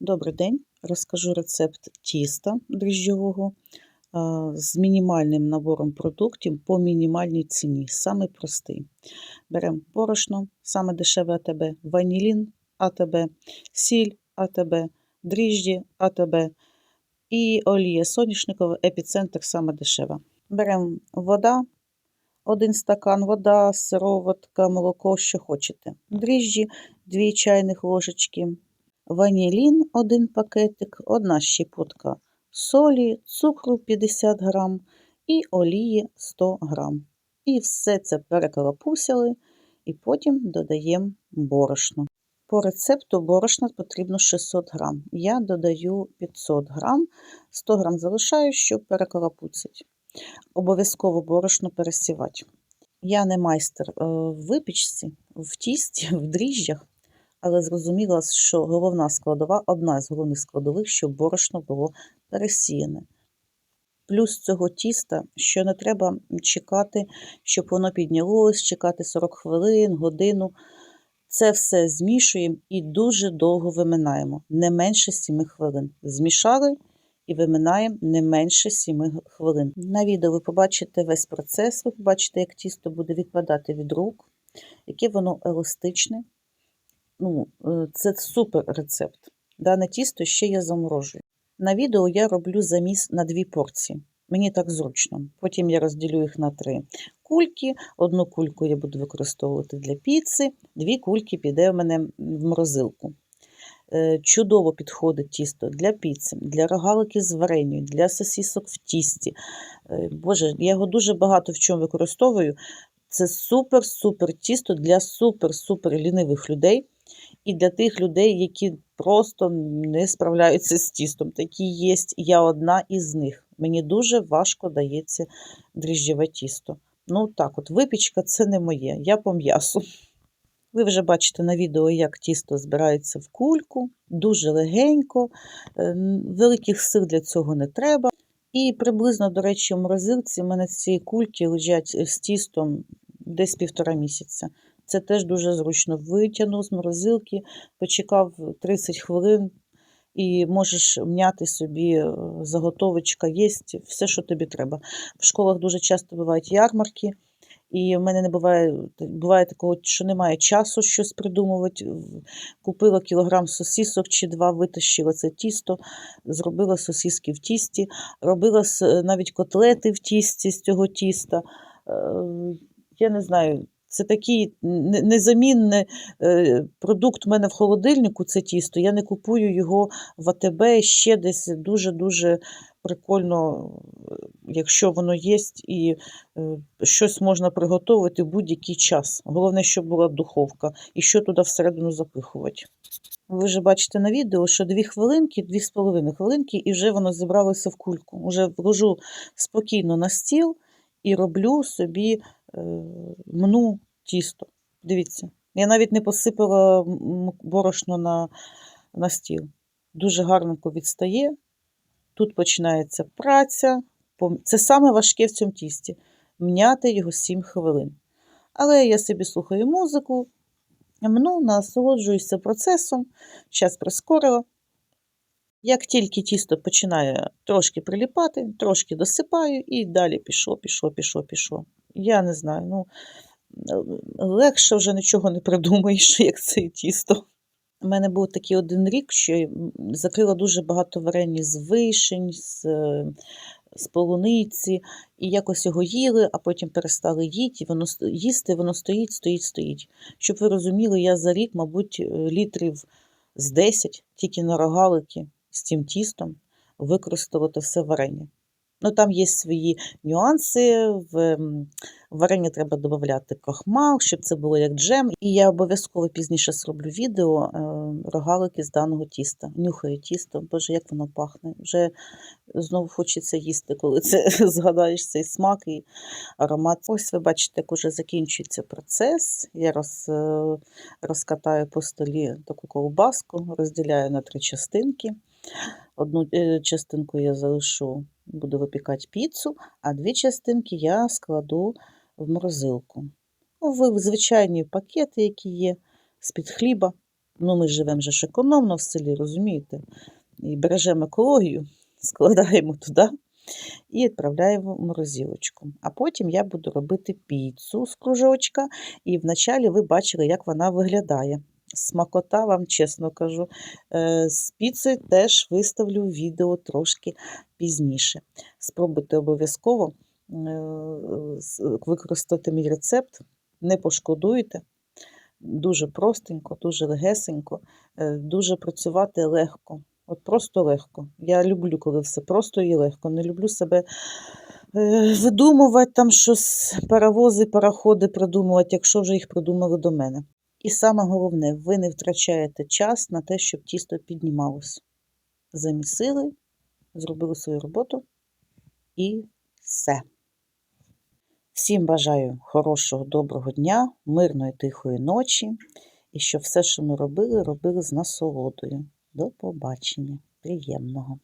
Добрий день! Розкажу рецепт тіста дріжджового з мінімальним набором продуктів по мінімальній ціні. Самий простий. Беремо борошно, саме дешеве АТБ, ванілін АТБ, сіль АТБ, дріжджі АТБ і олія соняшникова, епіцентр саме дешева. Беремо вода, один стакан, вода, сироватка, молоко, що хочете. Дріжджі, 2 чайних ложечки, ванілін, один пакетик, одна щепотка солі, цукру 50 грам і олії 100 грам. І все це переколопусили і потім додаємо борошно. По рецепту борошна потрібно 600 грам. Я додаю 500 грам, 100 грам залишаю, щоб переколопуцити. Обов'язково борошно пересівати. Я не майстер е, в випічці, в тісті, в дріжджах, але зрозуміла, що головна складова, одна з головних складових, щоб борошно було пересіяне. Плюс цього тіста, що не треба чекати, щоб воно піднялось, чекати 40 хвилин, годину. Це все змішуємо і дуже довго виминаємо, не менше 7 хвилин. Змішали і виминаємо не менше 7 хвилин. На відео ви побачите весь процес, ви побачите, як тісто буде відпадати від рук, яке воно еластичне. Ну, е, Це супер рецепт. Дане тісто ще я заморожую. На відео я роблю заміс на дві порції. Мені так зручно. Потім я розділю їх на три кульки. Одну кульку я буду використовувати для піци, дві кульки піде в мене в морозилку. Е, Чудово підходить тісто для піци, для рогалики з варенню, для сосісок в тісті. Е, Боже, я його дуже багато в чому використовую. Це супер-супер тісто для супер-супер лінивих людей і для тих людей, які просто не справляються з тістом. Такі є, я одна із них. Мені дуже важко дається дріжджеве тісто. Ну так, от випічка це не моє, я по м'ясу. Ви вже бачите на відео, як тісто збирається в кульку, дуже легенько, е, великих сил для цього не треба. І приблизно, до речі, в морозилці в мене ці кульки лежать з тістом десь півтора місяця. Це теж дуже зручно. Витягнув з морозилки, почекав 30 хвилин і можеш м'яти собі е, заготовочка, є все, що тобі треба. В школах дуже часто бувають ярмарки, і в мене не буває буває такого, що немає часу щось придумувати. Купила кілограм сосісок чи два, витащила це тісто, зробила сосіски в тісті, робила навіть котлети в тісті з цього тіста. Е, я не знаю. Це такий незамінний е, продукт у мене в холодильнику, це тісто. Я не купую його в АТБ ще десь дуже-дуже прикольно, якщо воно є, і е, щось можна приготувати в будь-який час. Головне, щоб була духовка, і що туди всередину запихувати. Ви вже бачите на відео, що 2 хвилинки, 2,5 хвилинки, і вже воно зібралося в кульку. Уже вложу спокійно на стіл і роблю собі е, мну тісто. Дивіться, я навіть не посипала борошно на, на стіл. Дуже гарненько відстає. Тут починається праця. Це саме важке в цьому тісті. Мняти його 7 хвилин. Але я собі слухаю музику, мну, насолоджуюся процесом, час прискорила. Як тільки тісто починає трошки приліпати, трошки досипаю і далі пішло, пішло, пішло, пішло. Я не знаю, ну легше вже нічого не придумаєш, як це тісто. У мене був такий один рік, що закрила дуже багато варені з вишень, з, з полуниці, і якось його їли, а потім перестали їсти, воно їсти, воно стоїть, стоїть, стоїть. Щоб ви розуміли, я за рік, мабуть, літрів з 10 тільки на рогалики з цим тістом використала те все варення. Ну, Там є свої нюанси. В варення треба додати крохмал, щоб це було як джем. І я обов'язково пізніше зроблю відео е, рогалики з даного тіста. Нюхаю тісто, боже, як воно пахне. Вже знову хочеться їсти, коли це згадаєш цей смак і аромат. Ось ви бачите, як уже закінчується процес. Я роз, е, розкатаю по столі таку ковбаску, розділяю на три частинки. Одну е, частинку я залишу, буду випікати піцу, а дві частинки я складу в морозилку. В звичайні пакети, які є з-під хліба. Ну, ми живемо ж економно в селі, розумієте? І бережемо екологію, складаємо туди і відправляємо в морозилочку. А потім я буду робити піцу з кружочка. І вначалі ви бачили, як вона виглядає. Смакота, вам чесно кажу. Е, З піци теж виставлю відео трошки пізніше. Спробуйте обов'язково е, використати мій рецепт, не пошкодуєте. Дуже простенько, дуже легесенько, е, дуже працювати легко. От просто легко. Я люблю, коли все просто і легко. Не люблю себе видумувати там щось, паровози, пароходи придумувати, якщо вже їх придумали до мене. І саме головне, ви не втрачаєте час на те, щоб тісто піднімалось. Замісили, зробили свою роботу і все. Всім бажаю хорошого, доброго дня, мирної, тихої ночі. І щоб все, що ми робили, робили з насолодою. До побачення. Приємного!